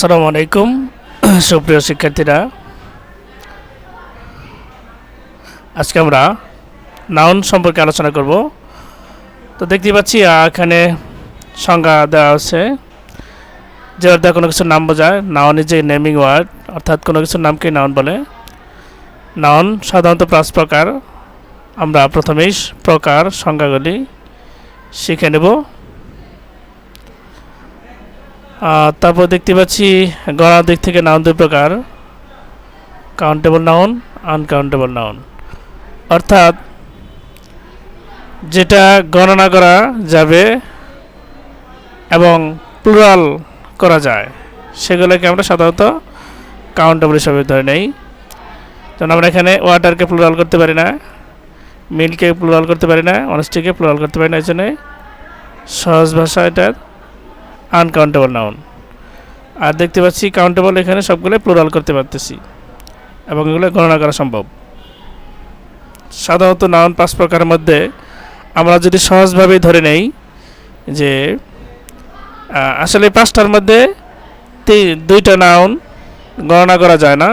আসসালামু আলাইকুম সুপ্রিয় শিক্ষার্থীরা। আজকে আমরা নাউন সম্পর্কে আলোচনা করব। তো দেখতে পাচ্ছি এখানে সংজ্ঞা দেওয়া আছে। যে অর্থে কোনো কিছুর নাম বোঝায় noun is a naming word অর্থাৎ কোনো কিছুর নামকে নাউন বলে। নাউন সাধারণত পাঁচ প্রকার। আমরা প্রথমেই প্রকার সংজ্ঞাগুলি শিখে নেব। তারপর দেখতে পাচ্ছি গণার দিক থেকে নাউন দুই প্রকার। কাউন্টেবল নাউন আনকাউন্টেবল নাউন অর্থাৎ যেটা গণনা করা যাবে এবং প্লুরাল করা যায়, সেগুলোকে আমরা সাধারণত কাউন্টেবল হিসাবে ধরে নেই। যেমন আমরা এখানে ওয়াটারকে প্লুরাল করতে পারি না মিল্ককে প্লুরাল করতে পারি না অনেস্টিকে প্লুরাল করতে পারি না, এই জন্যে সহজ ভাষা এটার আনকাউন্টেবল নাউন আর দেখতে পাচ্ছি কাউন্টেবল এখানে সবগুলো প্লুরাল করতে পারতেছি এবং এগুলো গণনা করা সম্ভব। সাধারণত নাউন পাঁচ প্রকারের মধ্যে আমরা যদি সহজভাবে ধরে নেই যে আসলে পাঁচটার মধ্যে দুইটা নাউন গণনা করা যায় না।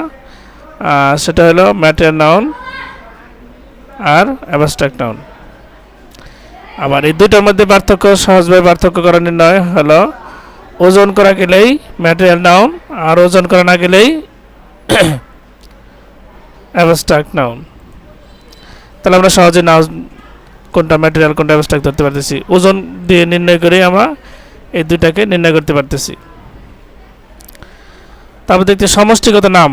সেটা হলো ম্যাটেরিয়াল নাউন আর অ্যাবস্ট্রাক্ট নাউন আবার এই দুইটার মধ্যে পার্থক্য সহজভাবে পার্থক্য করা নির্ণয় হলো ওজন করা গেলেই ম্যাটেরিয়াল নাউন আর ওজন করা না গেলেই অ্যাবস্ট্রাক্ট নাউন তাহলে আমরা সহজে নাউন কোনটা ম্যাটেরিয়াল কোনটা অ্যাবস্ট্রাক্ট ধরতে পারতেছি। ওজন দিয়ে নির্ণয় করে আমরা এই দুইটাকে নির্ণয় করতে পারতেছি। তারপর দেখতে সমষ্টিগত নাম।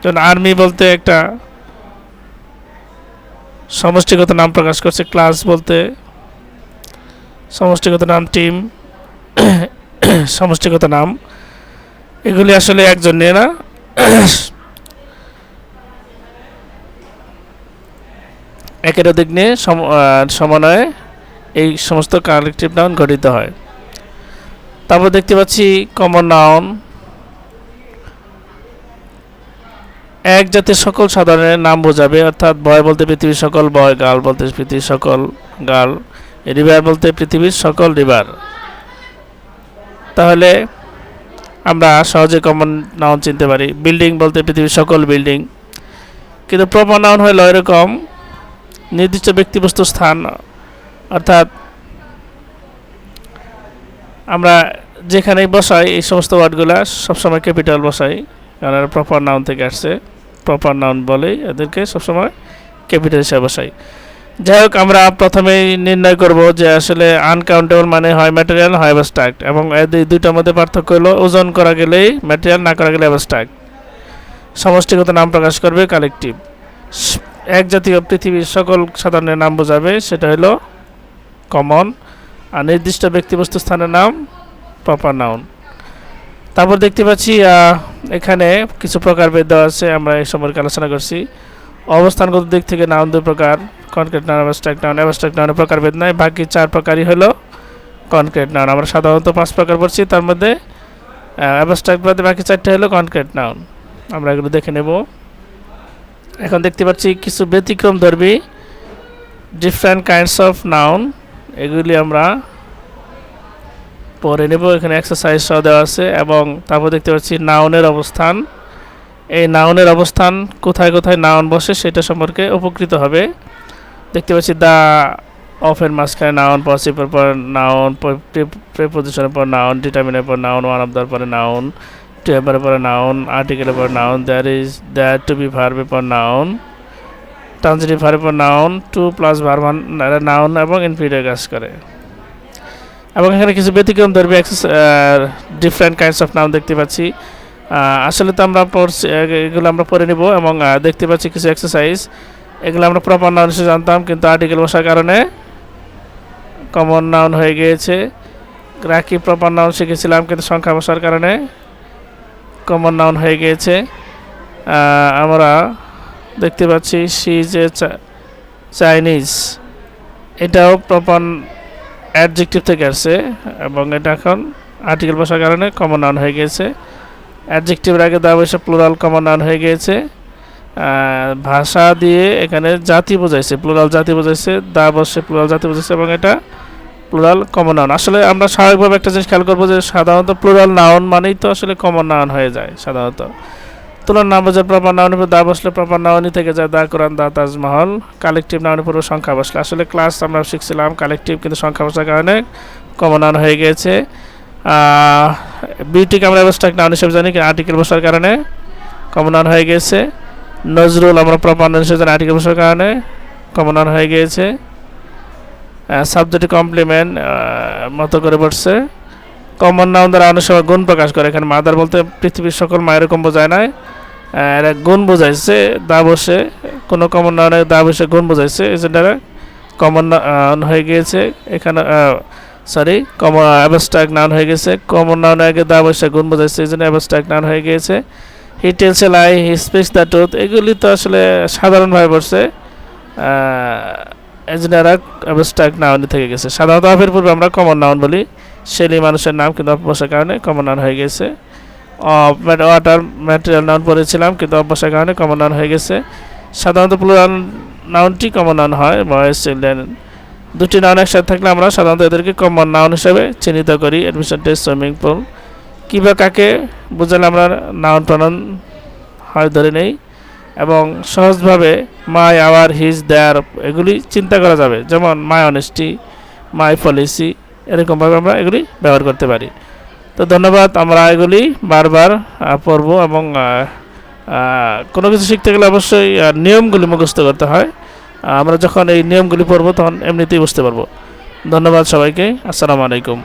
যেমন আর্মি বলতে একটা সমষ্টিগত নাম প্রকাশ করছে ক্লাস বলতে সমষ্টিগত নাম টিম সমষ্টিগত নাম। এগুলি আসলে একজন নিয়ে না একের অধিক নিয়ে সম- সমন্বয়ে এই সমস্ত কালেকটিভ নাউন গঠিত হয়। তারপর দেখতে পাচ্ছি কমন নাউন এক জাতির সকল সাধারণের নাম বোঝাবে, অর্থাৎ বয় বলতে পৃথিবীর সকল বয় গাল বলতে পৃথিবীর সকল গাল রিভার বলতে পৃথিবীর সকল রিভার তাহলে আমরা সহজে কমন নাউন চিনতে পারি। বিল্ডিং বলতে পৃথিবীর সকল বিল্ডিং কিন্তু প্রপার নাউন হলো এরকম, নির্দিষ্ট ব্যক্তিবস্তু স্থান, অর্থাৎ আমরা যেখানেই বসাই, এই সমস্ত ওয়ার্ডগুলো সবসময় ক্যাপিটাল বসাই। কারণ প্রপার নাউন থেকে আসছে। প্রপার নাউন বলেই এদেরকে সবসময় ক্যাপিটাল হিসাবে বসাই। যাই হোক আমরা প্রথমেই নির্ণয় করব যে আসলে আনকাউন্টেবল মানে হয় ম্যাটেরিয়াল হয় অ্যাবস্ট্রাক্ট এবং এদের দুইটার মধ্যে পার্থক্য হলো ওজন করা গেলেই ম্যাটেরিয়াল না করা গেলে অ্যাবস্ট্রাক্ট সমষ্টিগত নাম প্রকাশ করবে কালেকটিভ এক জাতীয় পৃথিবীর সকল সাধারণের নাম বোঝাবে, সেটা হলো কমন আর নির্দিষ্ট ব্যক্তিবস্তু স্থানের নাম প্রপার নাউন তারপর দেখতে পাচ্ছি এখানে কিছু প্রকারভেদ দেওয়া আছে, আমরা এই সম্পর্কে আলোচনা করছি। অবস্থানগত দিক থেকে নাউন দুই প্রকার। Concrete noun abstract noun abstract নাউনের প্রকারভেদ নয় বাকি চার প্রকারই হলো কনক্রিট নাউন। আমরা সাধারণত পাঁচ প্রকার পড়ছি, তার মধ্যে অ্যাবস্ট্রাক্ট বাদে বাকি চারটে হলো কনক্রিট নাউন। আমরা এগুলো দেখে নেব। এখন দেখতে পাচ্ছি কিছু ব্যতিক্রম ধর্মী ডিফারেন্ট কাইন্ডস অফ নাউন এগুলি আমরা পরে নেব। এখানে এক্সারসাইজ সহ দেওয়া আছে এবং তারপর দেখতে পাচ্ছি নাউনের অবস্থান। এই নাউনের অবস্থান কোথায় কোথায় নাউন বসে সেটা সম্পর্কে উপকৃত হবে। দেখতে পাচ্ছি দা অফের মাঝখানে নাউন পসিবল পর নাউন প্রেপোজিশনের পর নাউন ডিটারমিনের পর নাউন ওয়ান অফ দার পরে নাউন টু এবার পরে নাউন আর্টিকেলের পর noun there is there to be ভার্বের পর নাউন ট্রানজিটিভ ভার্বের পর noun to plus verbal noun এবং ইনফিরিয়র কাজ করে। এবং এখানে কিছু ব্যতিক্রম ধরবে ডিফারেন্ট কাইন্ডস অফ নাউন দেখতে পাচ্ছি। আসলে তো আমরা এগুলো আমরা পড়ে নিব এবং দেখতে পাচ্ছি কিছু এক্সারসাইজ এগুলো আমরা প্রপার নাউন হিসেবে জানতাম, কিন্তু আর্টিকেল বসার কারণে কমন নাউন হয়ে গিয়েছে। রাখি প্রপার নাউন শিখেছিলাম, কিন্তু সংখ্যা বসার কারণে কমন নাউন হয়ে গিয়েছে। আমরা দেখতে পাচ্ছি সি যে চাইনিজ এটাও প্রপার অ্যাডজেক্টিভ থেকে আসছে, এবং এটা এখন আর্টিকেল বসার কারণে কমন নাউন হয়ে গিয়েছে। অ্যাডজেক্টিভের আগে দা বসে প্লুরাল কমন নাউন হয়ে গিয়েছে। ভাষা দিয়ে এখানে জাতি বোঝাইছে প্লুরাল জাতি বোঝাইছে, দা বসে প্লুরাল জাতি বোঝাইছে এবং এটা প্লুরাল কমন নাউন আসলে আমরা স্বাভাবিকভাবে একটা জিনিস খেয়াল করব যে সাধারণত প্লুরাল নাউন মানেই তো আসলে কমন নাউন হয়ে যায় সাধারণত। তুলার নাম বোঝার প্রপার নাউনের উপর দা বসলে প্রপার নাউনই থেকে যায় দা, কোরআন, দা, তাজমহল। কালেকটিভ নাউনের উপর সংখ্যা বসলে। আসলে ক্লাস আমরা শিখছিলাম কালেকটিভ কিন্তু সংখ্যা বসার কারণে কমন নাউন হয়ে গিয়েছে। বিউটিকে আমরা অ্যাবস্ট্রাক্ট নাউন হিসেবে জানি আর্টিকেল বসার কারণে কমন নাউন হয়ে গিয়েছে। নজরুল, আমরা নাউন হিসেবে আর্টিকেল বসার কারণে কমন নাউন হয়ে গিয়েছে। সাবজেক্ট কমপ্লিমেন্ট মতো করে পড়ছে কমন নাউন দ্বারা অনেক সময় গুণ প্রকাশ করে। এখানে মাদার বলতে পৃথিবীর সকল মা এরকম বোঝায় নাই। এরা গুণ বোঝাইছে, দা বসে। কোনো কমন নাউনে দা বসে গুণ বোঝাইছে, এই জন্য কমন হয়ে গিয়েছে। এখানে সরি কমন অ্যাবস্ট্রাক্ট নাউন হয়ে গেছে। কমন নাউনে আগে দা বসে গুণ বোঝাইছে, এই জন্য অ্যাবস্ট্রাক্ট নাউন হয়ে গিয়েছে। He tells a lie he speaks the truth এগুলি তো আসলে সাধারণভাবে পড়ছে। এরা অ্যাবস্ট্রাক্ট নাউন থেকে গেছে। সাধারণত অফের পূর্বে আমরা কমন নাউন বলি। শেলি মানুষের নাম কিন্তু অভ্যাসের কারণে কমন নাউন হয়ে গেছে। ওয়াটার ম্যাটেরিয়াল নাউন পড়েছিলাম কিন্তু অভ্যাসের কারণে কমন নাউন হয়ে গেছে। সাধারণত প্লুরাল নাউনটি কমন নাউন হয় বয়েস চিলড্রেন দুটি নাউন একসাথে থাকলে আমরা সাধারণত এদেরকে কমন নাউন হিসেবে চিহ্নিত করি। অ্যাডমিশন টেস্ট সুইমিং পুল কী বা কাকে বোঝালে আমরা নাউন প্রনাউন হয় ধরে নেই। এবং সহজভাবে মাই আওয়ার হিজ দেয়ার এগুলি চিন্তা করা যাবে। যেমন মাই অনেস্টি মাই পলিসি এরকমভাবে আমরা এগুলি ব্যবহার করতে পারি। তো ধন্যবাদ, আমরা এগুলি বারবার পড়ব এবং কোনো কিছু শিখতে গেলে অবশ্যই নিয়মগুলি মুখস্থ করতে হয়। আমরা যখন এই নিয়মগুলি পড়ব তখন এমনিতেই বুঝতে পারব। ধন্যবাদ সবাইকে, আসসালামু আলাইকুম।